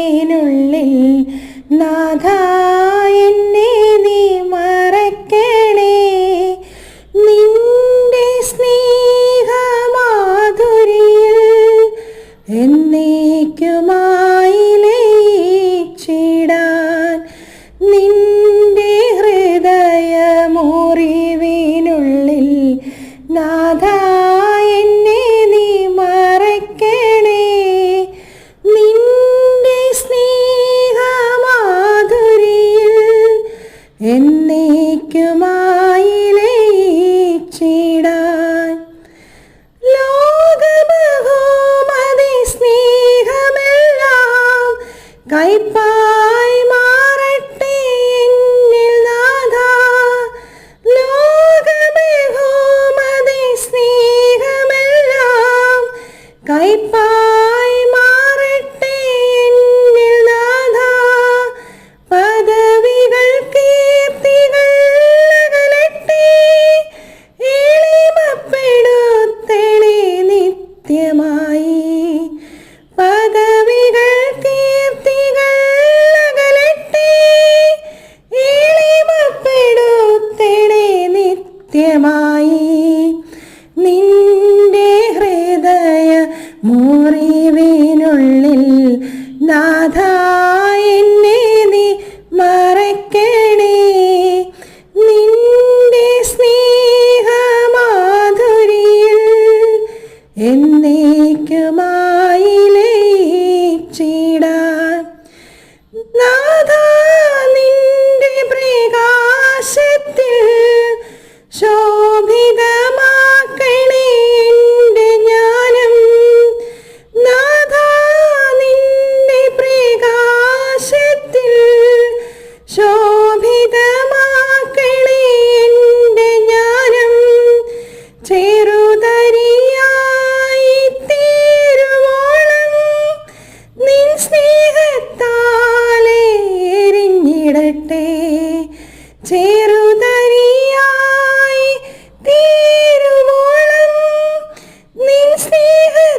മനസ്സിനുള്ളിൽ നാഥ എന്നെ നീ മറക്കണേ. നിന്റെ സ്നേഹമാധുരിയിൽ എന്നേക്കുമായി ലയിച്ചിടാൻ നിന്റെ ഹൃദയമുറിവിനുള്ളിൽ നാഥ എന്നേ എന്നേക്കുമായി ലയിച്ചിടാൻ ലോകബഹുമതി സ്നേഹമെല്ലാം കൈപ്പായി മാറട്ടെ എന്നിൽ നാഥ. ലോകബഹുമതി സ്നേഹമെല്ലാം കൈപ്പാ സത്യമായി പദവികൾ കീർത്തികൾ അകലട്ടെ എളിമപ്പെടുത്തണേ നിത്യമായി. നിന്റെ ഹൃദയ മുറിവിനുള്ളിൽ നാഥ എന്നെ നീ മറക്കേ എന്നേക്കുമായി എരിഞ്ഞിടട്ടെ ചെറുതരിയായി